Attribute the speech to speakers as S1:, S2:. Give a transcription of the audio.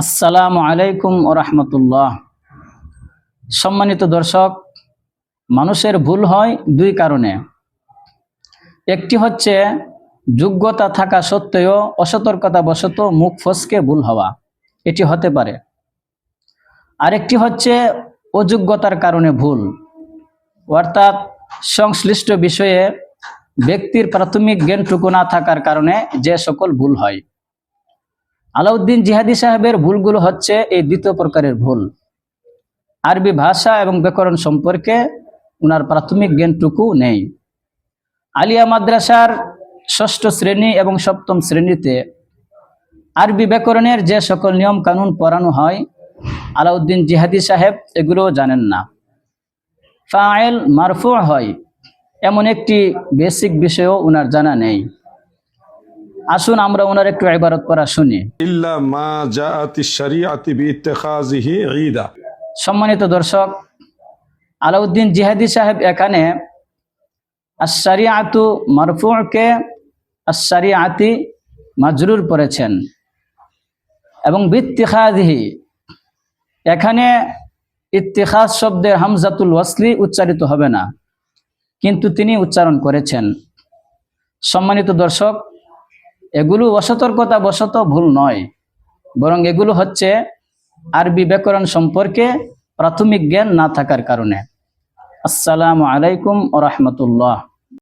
S1: আসসালামু আলাইকুম রহমতুল্লাহ। সম্মানিত দর্শক, মানুষের ভুল হয় দুই কারণে। একটি হচ্ছে, যোগ্যতা থাকা সত্ত্বেও অসতর্কতা বশত মুখ ফসকে ভুল হওয়া। এটি হতে পারে। আরেকটি হচ্ছে, অযোগ্যতার কারণে ভুল। অর্থাৎ, সংশ্লিষ্ট বিষয়ে ব্যক্তির প্রাথমিক জ্ঞানটুকু না থাকার কারণে যে সকল ভুল হয়। আলাউদ্দিন জিহাদি সাহেবের ভুলগুলো হচ্ছে এই দ্বিতীয় প্রকারের ভুল। আরবি ভাষা এবং ব্যাকরণ সম্পর্কে ওনার প্রাথমিক জ্ঞানটুকু নেই। আলিয়া মাদ্রাসার ষষ্ঠ শ্রেণি এবং সপ্তম শ্রেণীতে আরবি ব্যাকরণের যে সকল নিয়ম কানুন পড়ানো হয়, আলাউদ্দিন জিহাদি সাহেব এগুলো জানেন না। ফায়েল মারফু হয়, এমন একটি বেসিক বিষয়ও ওনার জানা নেই। আসুন আমরা ওনার একটু ইবারত করা শুনি। সম্মানিত দর্শক আলাউদ্দিন জিহাদি সাহেব এখানে আশারিয়াতু মারফুকে আশারিয়াতি মাজরুর পড়েছেন। এবং বিত্তিখাদিহি এখানে ইত্তিখাজ শব্দের হামজাতুল ওয়াসলি উচ্চারিত হবে না কিন্তু তিনি উচ্চারণ করেছেন। সম্মানিত দর্শক এগুলো অসতর্কতা বশত ভুল নয়। বরং এগুলো হচ্ছে আরবি ব্যাকরণ সম্পর্কে প্রাথমিক জ্ঞান না থাকার কারণে। আসসালামু আলাইকুম ও রহমতুল্লাহ।